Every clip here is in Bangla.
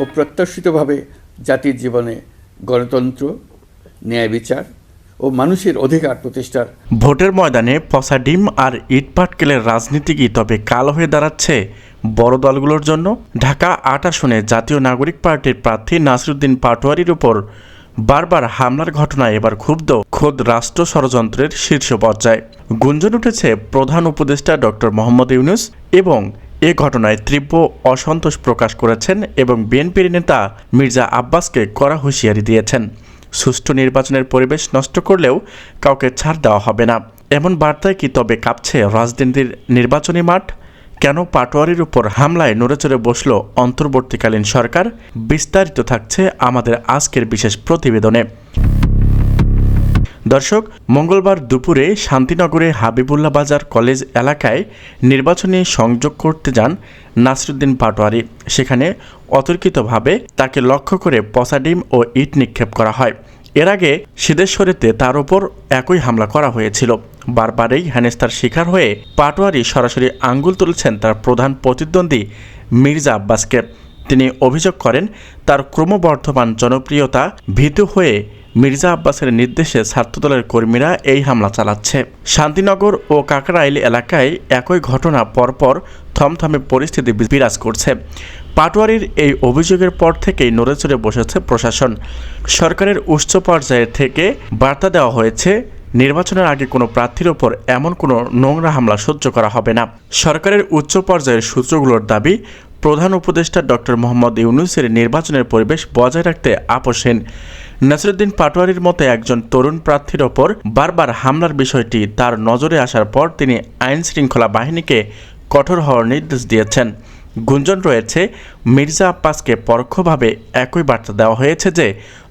ও প্রত্যাশিতভাবে জাতির জীবনে গণতন্ত্র, ন্যায় বিচার ও মানুষের অধিকার প্রতিষ্ঠার ভোটের ময়দানে পচা ডিম আর ইট পাটকেলের রাজনীতি কি তবে কাল হয়ে দাঁড়াচ্ছে বড় দলগুলোর জন্য? ঢাকা আট আসনে জাতীয় নাগরিক পার্টির প্রার্থী নাসিরুদ্দিন পাটোয়ারির উপর বারবার হামলার ঘটনায় এবার ক্ষুব্ধ খোদ রাষ্ট্র ষড়যন্ত্রের শীর্ষ পর্যায়ে। গুঞ্জন উঠেছে প্রধান উপদেষ্টা ডক্টর মোহাম্মদ ইউনুস এবং এ ঘটনায় তীব্র অসন্তোষ প্রকাশ করেছেন এবং বিএনপির নেতা মির্জা আব্বাসকে কড়া হুঁশিয়ারি দিয়েছেন। সুষ্ঠু নির্বাচনের পরিবেশ নষ্ট করলেও কাউকে ছাড় দেওয়া হবে না। এমন বার্তায় কি তবে কাঁপছে রাজনীতির নির্বাচনী মাঠ? কেন পাটোয়ারির উপর হামলায় নড়েচড়ে বসল অন্তর্বর্তীকালীন সরকার? বিস্তারিত থাকছে আমাদের আজকের বিশেষ প্রতিবেদনে। দর্শক, মঙ্গলবার দুপুরে শান্তিনগরে হাবিবুল্লাহ বাজার কলেজ এলাকায় নির্বাচনী সংযোগ করতে যান নাসরুদ্দিন পাটোয়ারি। সেখানে অতর্কিতভাবে তাকে লক্ষ্য করে পচা ডিম ও ইট নিক্ষেপ করা হয়। এর আগে সিদ্ধেশ্বরীতে তার ওপর একই হামলা করা হয়েছিল। বারবারই হেনেস্তার শিকার হয়ে পাটোয়ারি সরাসরি আঙ্গুল তুলছেন তার প্রধান প্রতিদ্বন্দ্বী মির্জা আব্বাসকে। তিনি অভিযোগ করেন, তার ক্রমবর্ধমান জনপ্রিয়তা ভীতু হয়ে মির্জা আব্বাসের নির্দেশে ছাত্রদলের কর্মীরা এই হামলা চালাচ্ছে। শান্তিনগর ও কাকরাইল এলাকায় একই ঘটনা পরপর থমথমে পরিস্থিতি বিরাজ করছে। পাটোয়ারির এই অভিযোগের পর থেকেই নড়েচড়ে বসেছে প্রশাসন। সরকারের উচ্চ পর্যায়ে থেকে বার্তা দেওয়া হয়েছে, নির্বাচনের আগে কোনো প্রার্থীর ওপর এমন কোনো নোংরা হামলা সহ্য করা হবে না। সরকারের উচ্চ পর্যায়ের সূত্রগুলোর দাবি, প্রধান উপদেষ্টা ডক্টর মোহাম্মদ ইউনুসের নির্বাচনের পরিবেশ বজায় রাখতে আপোষহীন নাসিরুদ্দিন পাটোয়ারির মতো একজন তরুণ প্রার্থীর ওপর বারবার হামলার বিষয়টি তার নজরে আসার পর তিনি আইন শৃঙ্খলা বাহিনীকে কঠোর হওয়ার নির্দেশ দিয়েছেন। গুঞ্জন রয়েছে, মির্জা আব্বাসকে পরোক্ষভাবে একই বার্তা দেওয়া হয়েছে যে,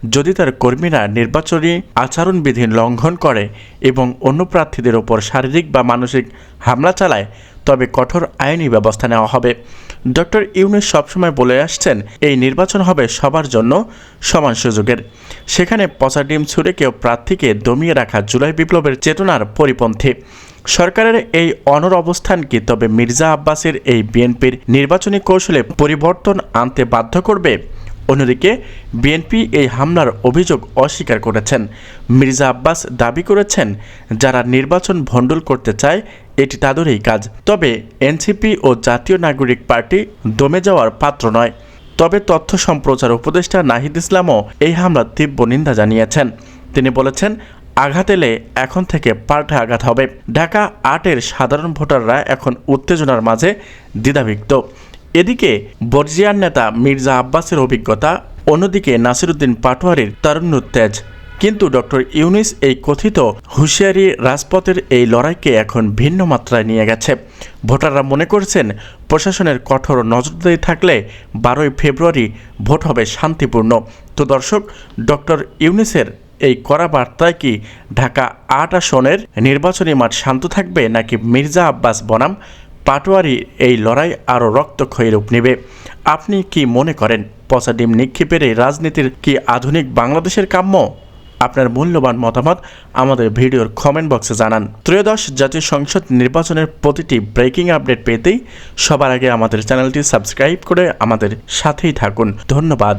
যদি তার কর্মীরা নির্বাচনী আচরণবিধি লঙ্ঘন করে এবং অন্য প্রার্থীদের ওপর শারীরিক বা মানসিক হামলা চালায়, তবে কঠোর আইনি ব্যবস্থা নেওয়া হবে। ডক্টর ইউনুস সবসময় বলে আসছেন, এই নির্বাচন হবে সবার জন্য সমান সুযোগের। সেখানে পচা ডিম ছুড়ে কেউ প্রার্থীকে দমিয়ে রাখা জুলাই বিপ্লবের চেতনার পরিপন্থী। সরকারের এই অনর অবস্থান কি তবে মির্জা আব্বাসের এই বিএনপির নির্বাচনী কৌশলে পরিবর্তন আনতে বাধ্য করবে? অন্যদিকে, বিএনপি এই হামলার অভিযোগ অস্বীকার করেছেন। মির্জা আব্বাস দাবি করেছেন, যারা নির্বাচন ভণ্ডুল করতে চায় এটি তাদেরই কাজ। তবে এনসিপি ও জাতীয় নাগরিক পার্টি দমে যাওয়ার পাত্র নয়। তবে তথ্য সম্প্রচার উপদেষ্টা নাহিদ ইসলামও এই হামলার তীব্র নিন্দা জানিয়েছেন। তিনি বলেছেন, আঘাত এলে এখন থেকে পাল্টা আঘাত হবে। ঢাকা আটের সাধারণ ভোটাররা এখন উত্তেজনার মাঝে দ্বিধাবিক্ত এদিকে বর্জিয়ার নেতা মির্জা আব্বাসের অভিজ্ঞতা, অন্যদিকে নাসিরুদ্দিন পাটোয়ারির তারুণ্যোত্তেজ কিন্তু ডক্টর ইউনিস এই কথিত হুঁশিয়ারি রাজপথের এই লড়াইকে এখন ভিন্ন মাত্রায় নিয়ে গেছে। ভোটাররা মনে করছেন প্রশাসনের কঠোর নজরদারি থাকলে বারোই ফেব্রুয়ারি ভোট হবে শান্তিপূর্ণ। তো দর্শক, ডক্টর ইউনিসের এই কড়া বার্তায় কি ঢাকা আট আসনের নির্বাচনী মাঠ শান্ত থাকবে নাকি মির্জা আব্বাস বনাম পাটোয়ারি এই লড়াই আরও রক্তক্ষয়ী রূপ নেবে? আপনি কি মনে করেন? পচা ডিম নিক্ষেপের এই রাজনীতির কি আধুনিক বাংলাদেশের কাম্য? আপনার মূল্যবান মতামত আমাদের ভিডিওর কমেন্ট বক্সে জানান। ত্রয়োদশ জাতীয় সংসদ নির্বাচনের প্রতিটি ব্রেকিং আপডেট পেতেই সবার আগে আমাদের চ্যানেলটি সাবস্ক্রাইব করে আমাদের সাথেই থাকুন। ধন্যবাদ।